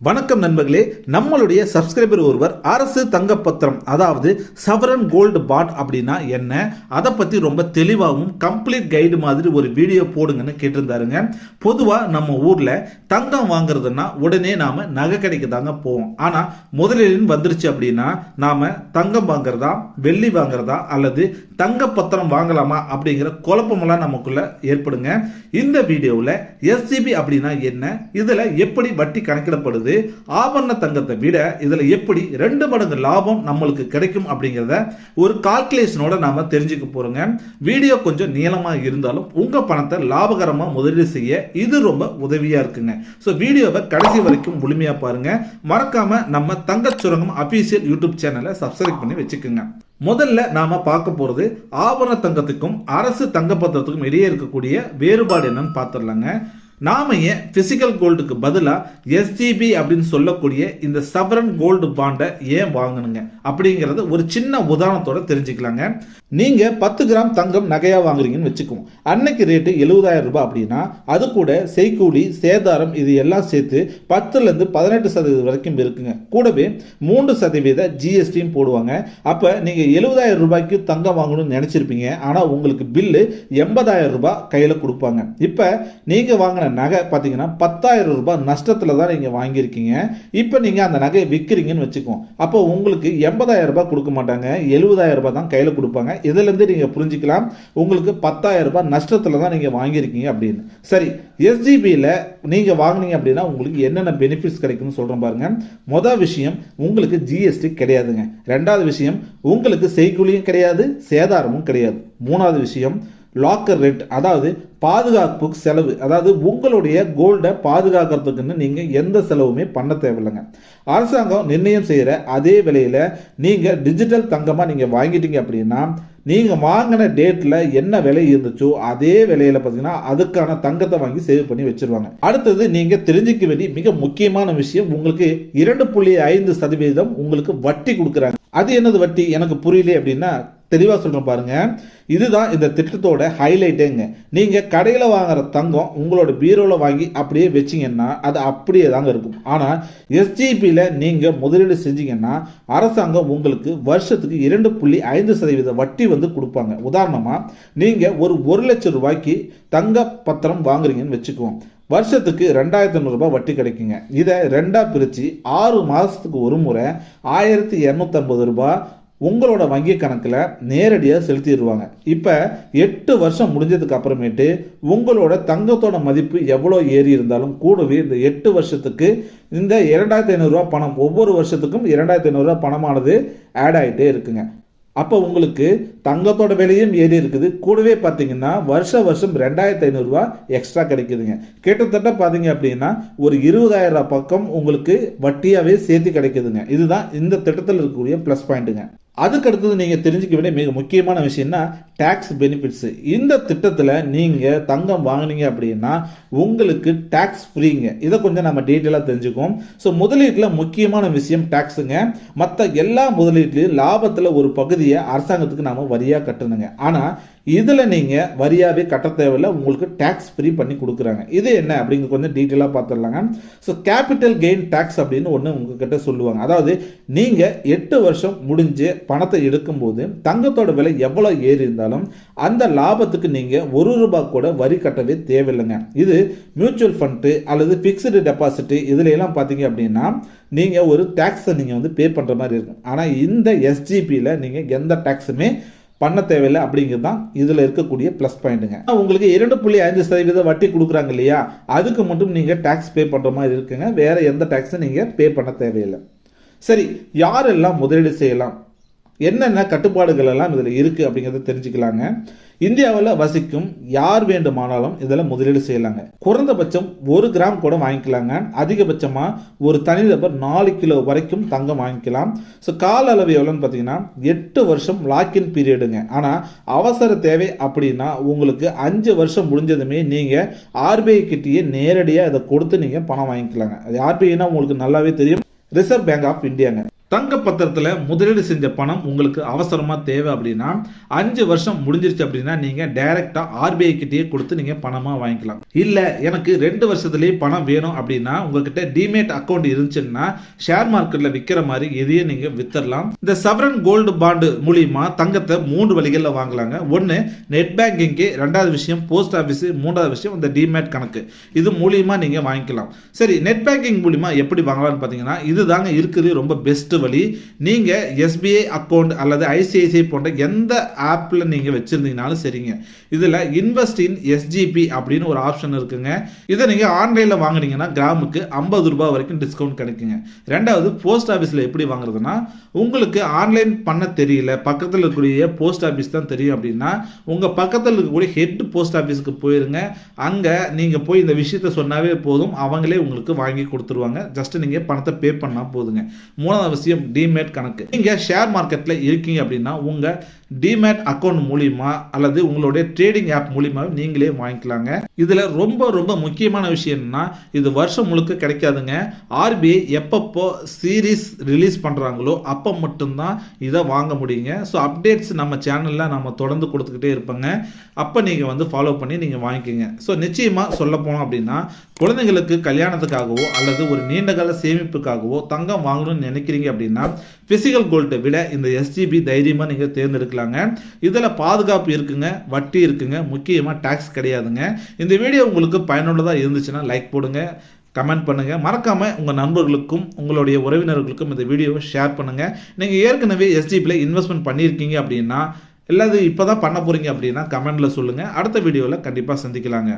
வணக்கம் நண்பர்களே நம்மளுடைய சப்ஸ்கிரைபர் ஒருவர் அரசு தங்கப்பத்திரம் அதாவது சவரன் கோல்டு பாட் அப்படின்னா என்ன? அதை பற்றி ரொம்ப தெளிவாகவும் கம்ப்ளீட் கைடு மாதிரி ஒரு வீடியோ போடுங்கன்னு கேட்டிருந்தாருங்க. பொதுவாக நம்ம ஊரில் தங்கம் வாங்குறதுன்னா உடனே நாம் நகை கடைக்கு தாங்க போவோம். ஆனால் முதலீடுன்னு வந்துருச்சு அப்படின்னா நாம் தங்கம் வாங்குறதா வெள்ளி வாங்குறதா அல்லது தங்கப்பத்திரம் வாங்கலாமா அப்படிங்கிற குழப்பமெல்லாம் நமக்குள்ளே ஏற்படுங்க. இந்த வீடியோவில் எஸ்சிபி அப்படின்னா என்ன? இதில் எப்படி வட்டி கணக்கிடப்படுது? ஆபரண தங்கத்தை விட இதில் எப்படி ரெண்டு மடங்கு லாபம் நம்மளுக்கு கிடைக்கும் அப்படிங்கிறத ஒரு கால்குலேஷனோட நாம தெரிஞ்சுக்க போறோங்க. வீடியோ கொஞ்சம் நீளமாக இருந்தாலும் உங்கள் பணத்தை லாபகரமாக முதலீடு செய்ய இது ரொம்ப உதவியாக இருக்குங்க. ஸோ வீடியோவை கடைசி வரைக்கும் முழுமையாக பாருங்க. மறக்காம நம்ம தங்கச் சுரங்கம் அபிஷியல் யூடியூப் சேனலை சப்ஸ்கிரைப் பண்ணி வச்சுக்கோங்க. முதல்ல நாம பார்க்க போறது ஆபரண தங்கத்துக்கும் அரசு தங்கப்பத்திரத்துக்கும் இடையே இருக்கக்கூடிய வேறுபாடு என்னன்னு பார்த்துடலாங்க. நாம ஏன் பிசிக்கல் கோல்டுக்கு பதிலாக எஸ்ஜிபி அப்படின்னு சொல்லக்கூடிய இந்த சவரன் கோல்டு பாண்டை ஏன் வாங்கணுங்க? அப்படிங்கிறத ஒரு சின்ன உதாரணத்தோட தெரிஞ்சுக்கலாங்க. நீங்க பத்து கிராம் தங்கம் நகையா வாங்குறீங்கன்னு வச்சுக்குவோம். அன்னைக்கு ரேட்டு எழுபதாயிரம் ரூபாய் அப்படின்னா அது கூட செய்கூலி சேதாரம் இது எல்லாம் சேர்த்து பத்துல இருந்து பதினெட்டு சதவீதம் வரைக்கும் இருக்குங்க. கூடவே மூன்று சதவீத ஜிஎஸ்டியும் போடுவாங்க. அப்ப நீங்க எழுபதாயிரம் ரூபாய்க்கு தங்கம் வாங்கணும்னு நினைச்சிருப்பீங்க. ஆனா உங்களுக்கு பில்லு எண்பதாயிரம் ரூபாய் கையில கொடுப்பாங்க. இப்ப நீங்க வாங்கின நகை பார்த்தீங்கன்னா பத்தாயிரம் ரூபாய் நஷ்டத்தில் தான் நீங்கள் வாங்கியிருக்கீங்க. இப்போ நீங்கள் அந்த நகையை விற்கிறீங்கன்னு வச்சுக்கோம் அப்போ உங்களுக்கு எண்பதாயிரம் ரூபாய் கொடுக்க மாட்டாங்க. எழுபதாயிரம் ரூபாய் தான் கையில் கொடுப்பாங்க. இதிலேருந்து நீங்கள் புரிஞ்சுக்கலாம். உங்களுக்கு பத்தாயிரம் ரூபாய் நஷ்டத்தில் தான் நீங்கள் வாங்கியிருக்கீங்க அப்படின்னு. சரி எஸ்ஜிபியில் நீங்கள் வாங்குனீங்க அப்படின்னா உங்களுக்கு என்னென்ன பெனிஃபிட்ஸ் கிடைக்கும்னு சொல்கிறோம் பாருங்கள் மொதல் விஷயம் உங்களுக்கு ஜிஎஸ்டி கிடையாதுங்க. ரெண்டாவது விஷயம் உங்களுக்கு செய்கூலியும் கிடையாது சேதாரமும் கிடையாது. மூணாவது விஷயம் லாக்கர் ரேட் அதாவது பாதுகாப்பு செலவு அதாவது உங்களுடைய கோல்டை பாதுகாக்கிறதுக்குன்னு நீங்கள் எந்த செலவுமே பண்ண தேவையில்லைங்க. அரசாங்கம் நிர்ணயம் செய்கிற அதே விலையில் நீங்கள் டிஜிட்டல் தங்கமாக நீங்கள் வாங்கிட்டீங்க அப்படின்னா நீங்கள் வாங்கின டேட்டில் என்ன விலை இருந்துச்சோ அதே விலையில் பார்த்தீங்கன்னா அதுக்கான தங்கத்தை வாங்கி சேவ் பண்ணி வச்சுருவாங்க. அடுத்தது நீங்கள் தெரிஞ்சுக்க வேண்டிய மிக முக்கியமான விஷயம் உங்களுக்கு இரண்டு புள்ளி ஐந்து சதவீதம் உங்களுக்கு வட்டி கொடுக்குறாங்க. அது என்னது வட்டி? எனக்கு புரியல அப்படின்னா தெளிவாக சொல்கிறேன் பாருங்கள் இதுதான் இந்த திட்டத்தோட ஹைலைட்டேங்க நீங்கள் கடையில் வாங்குற தங்கம் உங்களோட பீரோவில் வாங்கி அப்படியே வச்சிங்கன்னா அது அப்படியே தாங்க இருக்கும். ஆனால் எஸ்ஜிபியில் நீங்கள் முதலீடு செஞ்சீங்கன்னா அரசாங்கம் உங்களுக்கு வருஷத்துக்கு இரண்டு புள்ளி ஐந்து சதவீத வட்டி வந்து கொடுப்பாங்க. உதாரணமாக நீங்கள் ஒரு ஒரு லட்சம் ரூபாய்க்கு தங்க பத்திரம் வாங்குறீங்கன்னு வச்சுக்குவோம் வருஷத்துக்கு ரெண்டாயிரத்தி ஐநூறுரூபா வட்டி கிடைக்குங்க. இதை ரெண்டாக பிரித்து ஆறு மாதத்துக்கு ஒரு முறை ஆயிரத்தி இரநூத்தம்பது ரூபாய் உங்களோட வங்கி கணக்கில் நேரடியாக செலுத்திடுவாங்க. இப்போ எட்டு வருஷம் முடிஞ்சதுக்கு அப்புறமேட்டு உங்களோட தங்கத்தோட மதிப்பு எவ்வளோ ஏறி இருந்தாலும் கூடவே இந்த எட்டு வருஷத்துக்கு இந்த இரண்டாயிரத்தி ஐநூறுரூவா பணம் ஒவ்வொரு வருஷத்துக்கும் இரண்டாயிரத்தி ஐநூறுரூவா பணமானது ஆட் ஆகிட்டே இருக்குங்க. அப்போ உங்களுக்கு தங்கத்தோட விலையும் ஏறி இருக்குது. கூடவே பார்த்தீங்கன்னா வருஷ வருஷம் ரெண்டாயிரத்தி ஐநூறுரூவா எக்ஸ்ட்ரா கிடைக்குதுங்க. கிட்டத்தட்ட பார்த்தீங்க அப்படின்னா ஒரு இருபதாயிரம் பக்கம் உங்களுக்கு வட்டியாகவே சேர்த்து கிடைக்குதுங்க. இதுதான் இந்த திட்டத்தில் இருக்கக்கூடிய ப்ளஸ் பாயிண்ட்டுங்க அதுக்கு அடுத்தது நீங்கள் தெரிஞ்சுக்க வேண்டிய மிக முக்கியமான விஷயம்னா டேக்ஸ் பெனிஃபிட்ஸு இந்த திட்டத்தில் நீங்கள் தங்கம் வாங்கினீங்க அப்படின்னா உங்களுக்கு டேக்ஸ் ஃப்ரீங்க இதை கொஞ்சம் நம்ம டீட்டெயிலாக தெரிஞ்சுக்குவோம். ஸோ முதலீட்டில் முக்கியமான விஷயம் டேக்ஸுங்க மற்ற எல்லா முதலீட்லையும் லாபத்தில் ஒரு பகுதியை அரசாங்கத்துக்கு நாம் வரியாக கட்டணுங்க. ஆனால் இதில் நீங்கள் வரியாகவே கட்ட தேவையில்லை உங்களுக்கு டேக்ஸ் ஃப்ரீ பண்ணி கொடுக்குறாங்க. இது என்ன? அப்படிங்கிற கொஞ்சம் டீட்டெயிலாக பார்த்துடலாங்க ஸோ கேபிட்டல் கெயின் டேக்ஸ் அப்படின்னு ஒன்று உங்ககிட்ட சொல்லுவாங்க. அதாவது நீங்கள் எட்டு வருஷம் முடிஞ்சு பணத்தை எடுக்கும்போது தங்கத்தோட விலை எவ்வளோ ஏறி இருந்தாலும் அந்த லாபத்துக்கு நீங்கள் ஒரு ரூபாய் கூட வரி கட்டவே தேவையில்லைங்க. இது மியூச்சுவல் ஃபண்டு அல்லது ஃபிக்ஸ்டு டெபாசிட்டு இதுலலாம் பார்த்தீங்க அப்படின்னா நீங்கள் ஒரு டேக்ஸை நீங்கள் வந்து பே பண்ணுற மாதிரி இருக்கும். ஆனால் இந்த எஸ்ஜிபியில் நீங்கள் எந்த டேக்ஸுமே பண்ண தேவையில்லை அப்படிங்கிறது தான் இதில் இருக்கக்கூடிய ப்ளஸ் பாயிண்ட்டுங்க உங்களுக்கு இரண்டு புள்ளி ஐந்து சதவீதம் வட்டி கொடுக்குறாங்க இல்லையா? அதுக்கு மட்டும் நீங்கள் டேக்ஸ் பே பண்ணுற மாதிரி இருக்குங்க. வேறு எந்த டேக்ஸும் நீங்கள் பே பண்ண தேவையில்லை. சரி யாரெல்லாம் முதலீடு செய்யலாம்? என்னென்ன கட்டுப்பாடுகள் எல்லாம் இதில் இருக்குது அப்படிங்கிறத தெரிஞ்சுக்கலாங்க. இந்தியாவில் வசிக்கும் யார் வேண்டுமானாலும் இதில் முதலீடு செய்யலாங்க. குறைந்தபட்சம் ஒரு கிராம் கூட வாங்கிக்கலாங்க. அதிகபட்சமாக ஒரு தனிநபர் நாலு கிலோ வரைக்கும் தங்கம் வாங்கிக்கலாம். ஸோ கால அளவு எவ்வளோன்னு பார்த்தீங்கன்னா எட்டு வருஷம் லாக்இன் பீரியடுங்க ஆனால் அவசர தேவை அப்படின்னா உங்களுக்கு அஞ்சு வருஷம் முடிஞ்சதுமே நீங்கள் ஆர்பிஐ கிட்டேயே நேரடியாக இதை கொடுத்து நீங்கள் பணம் வாங்கிக்கலாங்க. அது ஆர்பிஐனா உங்களுக்கு நல்லாவே தெரியும். ரிசர்வ் பேங்க் ஆஃப் இந்தியாங்க தங்க பத்திரத்தில் முதலீடு செஞ்ச பணம் உங்களுக்கு அவசரமாக தேவை அப்படின்னா அஞ்சு வருஷம் முடிஞ்சிருச்சு அப்படின்னா நீங்கள் டைரெக்டாக ஆர்பிஐ கிட்டேயே கொடுத்து நீங்கள் பணமாக வாங்கிக்கலாம். இல்லை எனக்கு ரெண்டு வருஷத்துலேயே பணம் வேணும் அப்படின்னா உங்ககிட்ட டிமேட் அக்கௌண்ட் இருந்துச்சுன்னா ஷேர் மார்க்கெட்டில் விற்கிற மாதிரி எதையும் நீங்கள் வித்தரலாம். இந்த சவரன் கோல்டு பாண்டு மூலியமா தங்கத்தை மூன்று வழிகளில் வாங்கலாங்க. ஒன்னு நெட் பேங்கிங்க்கு ரெண்டாவது விஷயம் போஸ்ட் ஆஃபீஸு மூன்றாவது விஷயம் இந்த டிமேட் கணக்கு. இது மூலியமாக நீங்கள் வாங்கிக்கலாம். சரி நெட் பேங்கிங் மூலியமா எப்படி வாங்கலாம்னு பார்த்தீங்கன்னா இதுதாங்க இருக்குது ரொம்ப பெஸ்ட் வழி நீங்க எஸ்பிஐ அக்கௌண்ட் அல்லது ஐசிஐசிஐ போன்ற எந்த ஆப்ல நீங்க வச்சுருந்தீங்கனாலும் சரிங்க. இதுல இன்வெஸ்ட் இன் எஸ்ஜிபி அப்படின்னு ஒரு ஆப்ஷன் இருக்குங்க. இதை நீங்க ஆன்லைன்ல வாங்குனீங்கன்னா கிராமுக்கு ஐம்பது ரூபாய் வரைக்கும் டிஸ்கவுண்ட் கிடைக்குங்க. ரெண்டாவது போஸ்ட் ஆஃபீஸில் எப்படி வாங்குறதுன்னா உங்களுக்கு ஆன்லைன் பண்ண தெரியல. பக்கத்தில் இருக்கக்கூடிய போஸ்ட் ஆஃபீஸ் தான் தெரியும் அப்படின்னா உங்க பக்கத்தில் இருக்கக்கூடிய ஹெட் போஸ்ட் ஆஃபீஸுக்கு போயிருங்க. அங்க நீங்க போய் இந்த விஷயத்த சொன்னாவே போதும். அவங்களே உங்களுக்கு வாங்கி கொடுத்துருவாங்க. ஜஸ்ட் நீங்க பணத்தை பே பண்ணால் போதுங்க. மூணாவது அவசியம் டிமேட் கணக்கு. நீங்க ஷேர் மார்க்கெட்ல இருக்கீங்க அப்படின்னா உங்க டிமேட் அக்கௌண்ட் மூலியமா அல்லது உங்களுடைய ட்ரேடிங் ஆப் மூலியமாக நீங்களே வாங்கிக்கலாங்க. இதுல ரொம்ப ரொம்ப முக்கியமான விஷயம் என்னன்னா இது வருஷம் முழுக்க கிடைக்காதுங்க. ஆர்பிஐ எப்பப்போ சீரீஸ் ரிலீஸ் பண்றாங்களோ அப்போ மட்டும்தான் இதை வாங்க முடியுங்க. ஸோ அப்டேட்ஸ் நம்ம சேனல்ல நம்ம தொடர்ந்து கொடுத்துக்கிட்டே இருப்போங்க. அப்போ நீங்க வந்து ஃபாலோ பண்ணி நீங்க வாங்கிக்கோங்க. ஸோ நிச்சயமா சொல்ல போனோம் அப்படின்னா குழந்தைங்களுக்கு கல்யாணத்துக்காகவோ அல்லது ஒரு நீண்டகால சேமிப்புக்காகவோ தங்கம் வாங்கணும்னு நினைக்கிறீங்க அப்படின்னா பிசிக்கல் கோல்ட்டை விட இந்த எஸ்ஜிபி தைரியமாக நீங்கள் தேர்ந்தெடுக்கலாங்க. இதில் பாதுகாப்பு இருக்குங்க வட்டி இருக்குங்க முக்கியமாக டேக்ஸ் கிடையாதுங்க. இந்த வீடியோ உங்களுக்கு பயனுள்ளதாக இருந்துச்சுன்னா லைக் போடுங்க கமெண்ட் பண்ணுங்கள் மறக்காமல் உங்கள் நண்பர்களுக்கும் உங்களுடைய உறவினர்களுக்கும் இந்த வீடியோவை ஷேர் பண்ணுங்கள் நீங்கள் ஏற்கனவே எஸ்ஜிபியில் இன்வெஸ்ட்மெண்ட் பண்ணியிருக்கீங்க அப்படின்னா இல்லாது இப்போதான் பண்ண போகிறீங்க அப்படின்னா கமெண்ட்டில் சொல்லுங்கள் அடுத்த வீடியோவில் கண்டிப்பாக சந்திக்கலாங்க.